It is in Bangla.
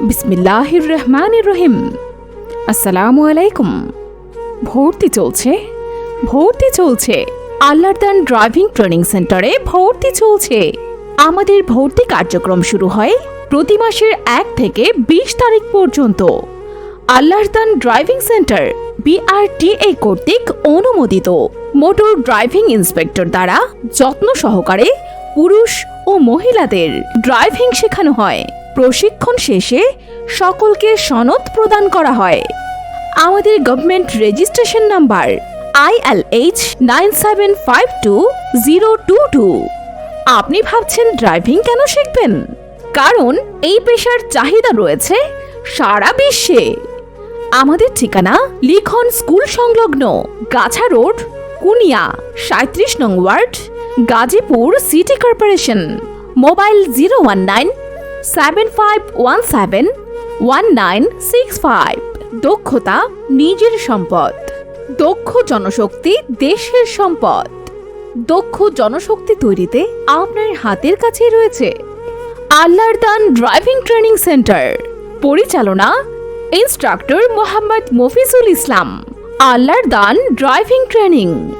বিসমিল্লাহির রহমানির রহিম আসসালামু আলাইকুম ভর্তি চলছে ভর্তি চলছে। আল্লাহর দান ড্রাইভিং ট্রেনিং সেন্টারে ভর্তি চলছে। আমাদের ভর্তি কার্যক্রম শুরু হয় প্রতি মাসের এক থেকে বিশ তারিখ পর্যন্ত। আল্লাহর দান ড্রাইভিং সেন্টার, বিআরটিএ কর্তৃক অনুমোদিত। মোটর ড্রাইভিং ইন্সপেক্টর দ্বারা যত্ন সহকারে পুরুষ ও মহিলাদের ড্রাইভিং শেখানো হয়। প্রশিক্ষণ শেষে সকলকে সনদ প্রদান করা হয়। আমাদের government registration number আইএলএইচ nine seven five two zero two two আপনি ভাবছেন ড্রাইভিং কেন শিখবেন? কারণ এই পেশার চাহিদা রয়েছে সারা বিশ্বে। আমাদের ঠিকানা লিখন স্কুল সংলগ্ন গাছা রোড, কুনিয়া সাঁত্রিশ নং ward, Gazipur city corporation, mobile zero one nine seven five one seven one nine six five দক্ষতা, নিজের সম্পদ। দক্ষ জনশক্তি, দেশের সম্পদ। দক্ষ জনশক্তি তৈরিতে আপনার হাতের কাছেই রয়েছে আল্লাহর দান ড্রাইভিং ট্রেনিং সেন্টার। পরিচালনা, ইনস্ট্রাক্টর মোহাম্মদ মফিজুল ইসলাম। আল্লাহর দান ড্রাইভিং ট্রেনিং।